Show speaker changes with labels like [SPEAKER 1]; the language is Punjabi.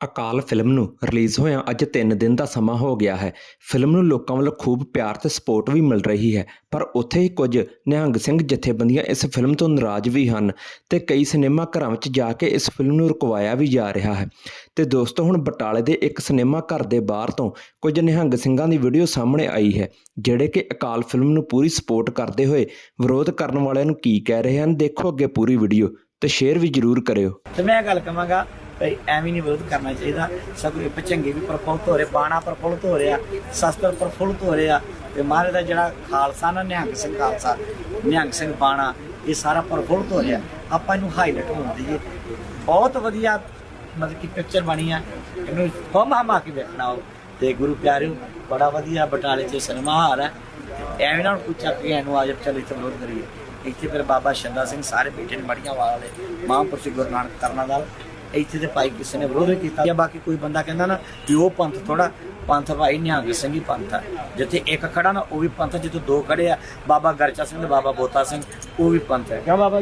[SPEAKER 1] ਅਕਾਲ ਫਿਲਮ ਨੂੰ ਰਿਲੀਜ਼ ਹੋਇਆਂ ਅੱਜ 3 ਦਿਨ ਦਾ ਸਮਾਂ ਹੋ ਗਿਆ ਹੈ। ਫਿਲਮ ਨੂੰ ਲੋਕਾਂ ਵੱਲੋਂ ਖੂਬ ਪਿਆਰ ਤੇ ਸਪੋਰਟ ਵੀ ਮਿਲ ਰਹੀ ਹੈ, ਪਰ ਉੱਥੇ ਹੀ ਕੁਝ ਨਿਹੰਗ ਸਿੰਘ ਜਥੇਬੰਦੀਆਂ ਇਸ ਫਿਲਮ ਤੋਂ ਨਾਰਾਜ਼ ਵੀ ਹਨ ਤੇ ਕਈ ਸਿਨੇਮਾ ਘਰਾਂ ਵਿੱਚ ਜਾ ਕੇ ਇਸ ਫਿਲਮ ਨੂੰ ਰੁਕਵਾਇਆ ਵੀ ਜਾ ਰਿਹਾ ਹੈ। ਤੇ ਦੋਸਤੋ, ਹੁਣ ਬਟਾਲੇ ਦੇ ਇੱਕ ਸਿਨੇਮਾ ਘਰ ਦੇ ਬਾਹਰ ਤੋਂ ਕੁਝ ਨਿਹੰਗ ਸਿੰਘਾਂ ਦੀ ਵੀਡੀਓ ਸਾਹਮਣੇ ਆਈ ਹੈ, ਜਿਹੜੇ ਕਿ ਅਕਾਲ ਫਿਲਮ ਨੂੰ ਪੂਰੀ ਸਪੋਰਟ ਕਰਦੇ ਹੋਏ ਵਿਰੋਧ ਕਰਨ ਵਾਲਿਆਂ ਨੂੰ ਕੀ ਕਹਿ ਰਹੇ ਹਨ, ਦੇਖੋ ਅੱਗੇ ਪੂਰੀ ਵੀਡੀਓ ਤੇ ਸ਼ੇਅਰ ਵੀ ਜ਼ਰੂਰ ਕਰਿਓ।
[SPEAKER 2] ਤੇ ਮੈਂ ਗੱਲ ਕਹਾਂਗਾ ਭਈ, ਐਵੇਂ ਨਹੀਂ ਵਿਰੋਧ ਕਰਨਾ ਚਾਹੀਦਾ। ਸਗੋਂ ਇਹ ਪਚੰਗੇ ਵੀ ਪ੍ਰਫੁੱਲਤ ਹੋ ਰਹੇ, ਬਾਣਾ ਪ੍ਰਫੁੱਲਤ ਹੋ ਰਿਹਾ, ਸ਼ਸਤਰ ਪ੍ਰਫੁੱਲਤ ਹੋ ਰਿਹਾ। ਤੇ ਮਹਾਰਾਜ ਦਾ ਜਿਹੜਾ ਖਾਲਸਾ ਨਾ, ਨਿਹੰਗ ਸਿੰਘ ਖਾਲਸਾ, ਨਿਹੰਗ ਸਿੰਘ ਬਾਣਾ, ਇਹ ਸਾਰਾ ਪ੍ਰਫੁੱਲਤ ਹੋ ਰਿਹਾ। ਆਪਾਂ ਇਹਨੂੰ ਹਾਈਲਾਈਟ ਹੋਣ ਦਈਏ। ਬਹੁਤ ਵਧੀਆ, ਮਤਲਬ ਕਿ ਪਿਕਚਰ ਬਣੀ ਆ। ਇਹਨੂੰ ਹਮ ਹਮਾ ਕੇ ਵੇਖਣਾ ਹੋ ਤੇ ਗੁਰੂ ਪਿਆਰਿਓ, ਬੜਾ ਵਧੀਆ ਬਟਾਲੇ 'ਚ ਸਿਨੇਮਾ ਹਾਲ ਹੈ। ਤੇ ਐਵੇਂ ਨਾਲ ਕੋਈ ਚੱਕ ਕੇ ਇਹਨੂੰ ਆ ਜਾ ਚੱਲ ਇੱਥੇ ਵਿਰੋਧ ਕਰੀਏ। ਇੱਥੇ ਫਿਰ ਬਾਬਾ ਸ਼ੰਦਾ ਸਿੰਘ ਸਾਰੇ ਬੈਠੇ ਨੇ ਮੜੀਆਂ ਵਾਲੇ ਮਹਾਂਪੁਰਸ਼ ਗੁਰੂ ਨਾਨਕ ਕਰਨਾਦਾਲ ਇੱਥੇ ਤੇ ਭਾਈ ਕਿਸੇ ਨੇ ਵਿਰੋਧ ਕੀਤਾ ਜਾਂ ਬਾਕੀ ਕੋਈ ਬੰਦਾ ਕਹਿੰਦਾ ਨਾ ਕਿ ਉਹ ਪੰਥ ਥੋੜਾ ਪੰਥ ਭਾਈ ਨਿਹੰਗ ਸਿੰਘ ਹੀ ਪੰਥ ਹੈ ਜਿੱਥੇ ਇੱਕ ਖੜਾ ਨਾ ਉਹ ਵੀ ਪੰਥ ਹੈ, ਜਿੱਥੇ ਦੋ ਖੜੇ ਆ ਬਾਬਾ ਗਰਚਾ ਸਿੰਘ ਤੇ ਬਾਬਾ ਬੋਤਾ ਸਿੰਘ ਉਹ ਵੀ ਪੰਥ ਹੈ ਕਿਉਂ ਬਾਬਾ